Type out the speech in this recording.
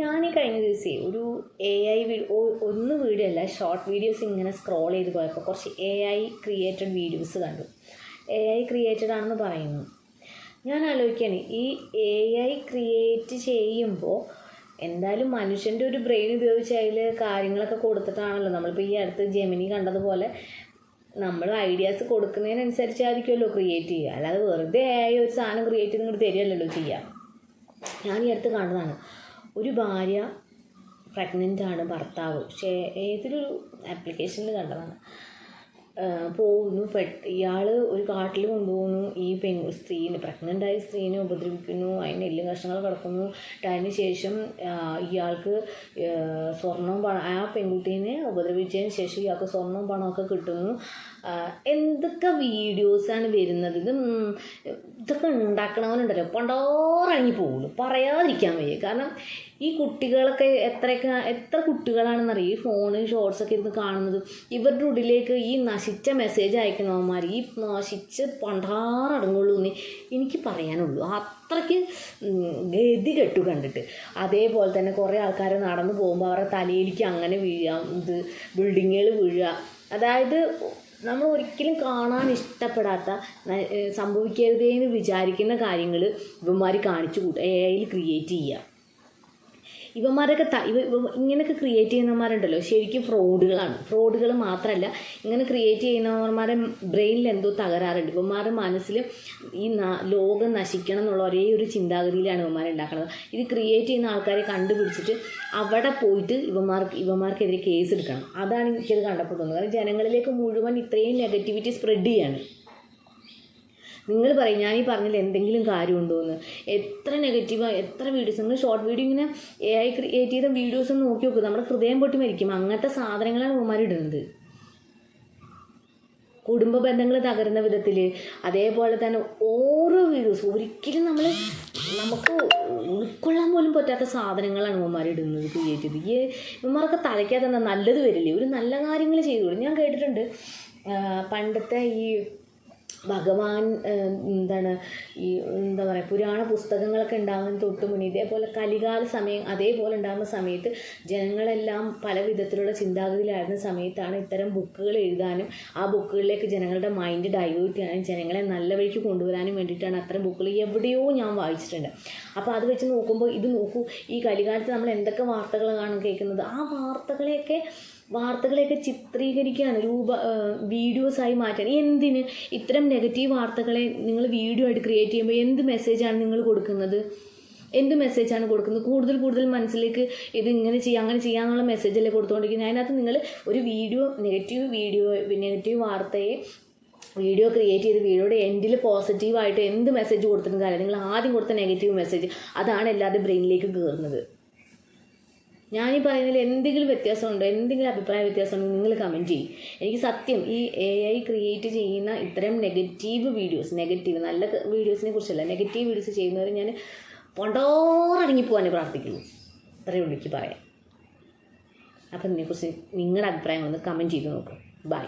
ഞാൻ ഈ കഴിഞ്ഞ ദിവസേ ഒരു എ ഐ ഒന്ന് വീഡിയോ അല്ല ഷോർട്ട് വീഡിയോസ് ഇങ്ങനെ സ്ക്രോൾ ചെയ്ത് പോയപ്പോൾ കുറച്ച് എ ഐ ക്രിയേറ്റഡ് വീഡിയോസ് കണ്ടു. എ ഐ ക്രിയേറ്റഡ് ആണെന്ന് പറയുന്നു. ഞാൻ ആലോചിക്കുകയാണ് ഈ എ ഐ ക്രിയേറ്റ് ചെയ്യുമ്പോൾ എന്തായാലും മനുഷ്യന്റെ ഒരു ബ്രെയിൻ ഉപയോഗിച്ച് അതിൽ കാര്യങ്ങളൊക്കെ കൊടുത്തിട്ടാണല്ലോ. നമ്മളിപ്പോൾ ഈ അടുത്ത് ജെമിനി കണ്ടതുപോലെ നമ്മൾ ഐഡിയാസ് കൊടുക്കുന്നതിനനുസരിച്ചായിരിക്കുമല്ലോ ക്രിയേറ്റ് ചെയ്യുക. അല്ലാതെ വെറുതെ ആയി ഒരു സാധനം ക്രിയേറ്റ് ചെയ്ത് ഇങ്ങോട്ട് തരികയല്ലല്ലോ ചെയ്യുക ഞാൻ ഈ അടുത്ത് കണ്ടതാണ്. ഒരു ഭാര്യ പ്രഗ്നന്റ് ആണ് ഭർത്താവ്. പക്ഷേ ഏതൊരു ആപ്ലിക്കേഷനിൽ കണ്ടതാണ്. പോകുന്നു. പെട്ട് ഇയാൾ ഒരു കാട്ടിൽ കൊണ്ടുപോകുന്നു. ഈ പെൺ സ്ത്രീനെ പ്രഗ്നന്റ് ആയ സ്ത്രീനെ ഉപദ്രവിക്കുന്നു. അതിന് എല്ലും കഷ്ണങ്ങൾ കിടക്കുന്നു. അതിന് ശേഷം ഇയാൾക്ക് സ്വർണവും പണം ആ പെൺകുട്ടീനെ ഉപദ്രവിച്ചതിന് ശേഷം ഇയാൾക്ക് സ്വർണവും പണമൊക്കെ കിട്ടുന്നു. എന്തൊക്കെ വീഡിയോസാണ് വരുന്നത്? ഇത് ഇതൊക്കെ ഉണ്ടാക്കണവനുണ്ടല്ലോ. പണ്ടോറങ്ങി പോകുള്ളൂ പറയാതിരിക്കാൻ വയ്യ. കാരണം ഈ കുട്ടികളൊക്കെ എത്രയൊക്കെ എത്ര കുട്ടികളാണെന്നറിയാം? ഈ ഫോണ് ഷോർട്സൊക്കെ ഇരുന്ന് കാണുന്നത്. ഇവരുടെ ഉള്ളിലേക്ക് ഈ നശിച്ച മെസ്സേജ് അയക്കുന്നവന്മാർ ഈ നശിച്ച് പണ്ടാറടങ്ങുള്ളൂ എന്ന് എനിക്ക് പറയാനുള്ളൂ. അത്രയ്ക്ക് ഗതി കെട്ടു കണ്ടിട്ട്. അതേപോലെ തന്നെ കുറേ ആൾക്കാർ നടന്നു പോകുമ്പോൾ അവരുടെ തലയിലേക്ക് അങ്ങനെ വീഴാം ഇത് ബിൽഡിങ്ങുകൾ വീഴുക അതായത് നമ്മൾ ഒരിക്കലും കാണാൻ ഇഷ്ടപ്പെടാത്ത സംഭവിക്കരുതേ എന്ന് വിചാരിക്കുന്ന കാര്യങ്ങൾ ഇവന്മാർ കാണിച്ചു കൂട്ടുക എ ഐയിൽ ക്രിയേറ്റ് ചെയ്യുക ഇവന്മാരൊക്കെ ഇവ ഇങ്ങനെയൊക്കെ ക്രിയേറ്റ് ചെയ്യുന്നവന്മാരുണ്ടല്ലോ. ശരിക്കും ഫ്രോഡുകളാണ്. ഫ്രോഡുകൾ മാത്രമല്ല ഇങ്ങനെ ക്രിയേറ്റ് ചെയ്യുന്നവന്മാരെ ബ്രെയിനിൽ എന്തോ തകരാറുണ്ട്. ഇവന്മാരുടെ മനസ്സിൽ ഈ ലോകം നശിക്കണം എന്നുള്ള ഒരേ ഒരു ചിന്താഗതിയിലാണ് ഇവന്മാർ ഉണ്ടാക്കുന്നത് ഇത് ക്രിയേറ്റ് ചെയ്യുന്ന ആൾക്കാരെ കണ്ടുപിടിച്ചിട്ട് അവിടെ പോയിട്ട് ഇവന്മാർക്ക് ഇവന്മാർക്കെതിരെ കേസ് എടുക്കണം. അതാണ് എനിക്കത് കണ്ടപ്പോൾ തോന്നുന്നത്. കാരണം ജനങ്ങളിലേക്ക് മുഴുവൻ ഇത്രയും നെഗറ്റിവിറ്റി സ്പ്രെഡ് ചെയ്യാണ്. നിങ്ങൾ പറയും ഞാൻ ഈ പറഞ്ഞതിൽ എന്തെങ്കിലും കാര്യമുണ്ടോ എന്ന് എത്ര നെഗറ്റീവ് എത്ര വീഡിയോസ്? നിങ്ങൾ ഷോർട്ട് വീഡിയോ ഇങ്ങനെ എ ഐ ക്രിയേറ്റ് ചെയ്ത വീഡിയോസ് ഒന്ന് നോക്കി നോക്കുക നമ്മുടെ ഹൃദയം പൊട്ടി മരിക്കും. അങ്ങനത്തെ സാധനങ്ങളാണ് ഉമ്മമാർ ഇടുന്നത്. കുടുംബ ബന്ധങ്ങൾ തകരുന്ന വിധത്തിൽ അതേപോലെ തന്നെ ഓരോ വീഡിയോസ് ഒരിക്കലും നമ്മൾ നമുക്ക് ഉൾക്കൊള്ളാൻ പോലും പറ്റാത്ത സാധനങ്ങളാണ് ഉമ്മമാർ ഇടുന്നത് ക്രിയേറ്റ് ചെയ്ത്. ഈ ഇവന്മാർക്ക് തലയ്ക്കകത്ത് എന്താ നല്ലത് വരില്ലേ? ഒരു നല്ല കാര്യങ്ങൾ ചെയ്തു ഞാൻ കേട്ടിട്ടുണ്ട്. പണ്ടത്തെ ഈ ഭഗവാൻ എന്താണ് ഈ എന്താ പറയുക പുരാണ പുസ്തകങ്ങളൊക്കെ ഉണ്ടാകുന്ന തൊട്ട് മുന്നേ ഇതേപോലെ കലികാല സമയം അതേപോലെ ഉണ്ടാകുന്ന സമയത്ത് ജനങ്ങളെല്ലാം പല വിധത്തിലുള്ള ചിന്താഗതിയിലായിരുന്ന സമയത്താണ് ഇത്തരം ബുക്കുകൾ എഴുതാനും ആ ബുക്കുകളിലേക്ക് ജനങ്ങളുടെ മൈൻഡ് ഡൈവേർട്ട് ചെയ്യാനും ജനങ്ങളെ നല്ല വഴിക്ക് കൊണ്ടുവരാനും വേണ്ടിയിട്ടാണ് അത്തരം ബുക്കുകൾ എവിടെയോ ഞാൻ വായിച്ചിട്ടുണ്ട്. അപ്പോൾ അത് വെച്ച് നോക്കുമ്പോൾ ഇത് നോക്കൂ ഈ കലികാലത്ത് നമ്മൾ എന്തൊക്കെ വാർത്തകളാണ് കേൾക്കുന്നത്? ആ വാർത്തകളെയൊക്കെ വാർത്തകളെയൊക്കെ ചിത്രീകരിക്കുകയാണ് രൂപ വീഡിയോസായി മാറ്റാൻ എന്തിന് ഇത്തരം നെഗറ്റീവ് വാർത്തകളെ നിങ്ങൾ വീഡിയോ ആയിട്ട് ക്രിയേറ്റ് ചെയ്യുമ്പോൾ എന്ത് മെസ്സേജാണ് നിങ്ങൾ കൊടുക്കുന്നത്? എന്ത് മെസ്സേജാണ് കൊടുക്കുന്നത്? കൂടുതൽ കൂടുതൽ മനസ്സിലേക്ക് ഇത് ഇങ്ങനെ ചെയ്യാം അങ്ങനെ മെസ്സേജ് മെസ്സേജല്ലേ കൊടുത്തുകൊണ്ടിരിക്കുന്നത് അതിനകത്ത് നിങ്ങൾ ഒരു വീഡിയോ നെഗറ്റീവ് വീഡിയോ നെഗറ്റീവ് വാർത്തയെ വീഡിയോ ക്രിയേറ്റ് ചെയ്ത് വീഡിയോയുടെ എൻഡിൽ പോസിറ്റീവായിട്ട് എന്ത് മെസ്സേജ് കൊടുത്തിട്ടും കാര്യം നിങ്ങൾ ആദ്യം കൊടുത്ത നെഗറ്റീവ് മെസ്സേജ് അതാണ് എല്ലാവരുടെ ബ്രെയിനിലേക്ക് കയറുന്നത് ഞാനീ പറയുന്നതിൽ എന്തെങ്കിലും വ്യത്യാസമുണ്ടോ? എന്തെങ്കിലും അഭിപ്രായ വ്യത്യാസമുണ്ടോ നിങ്ങൾ കമന്റ് ചെയ്യും. എനിക്ക് സത്യം ഈ എ ഐ ക്രിയേറ്റ് ചെയ്യുന്ന ഇത്തരം നെഗറ്റീവ് വീഡിയോസ് നെഗറ്റീവ് നല്ല വീഡിയോസിനെ കുറിച്ചല്ല നെഗറ്റീവ് വീഡിയോസ് ചെയ്യുന്നവർ ഞാൻ പൊണ്ടോറടങ്ങി പോകാനേ പ്രാർത്ഥിക്കുന്നു. അത്രയേ ഉള്ളൂ എനിക്ക് പറയാം അപ്പം ഇതിനെക്കുറിച്ച് നിങ്ങളുടെ അഭിപ്രായം ഒന്ന് കമന്റ് ചെയ്ത് നോക്കും. ബൈ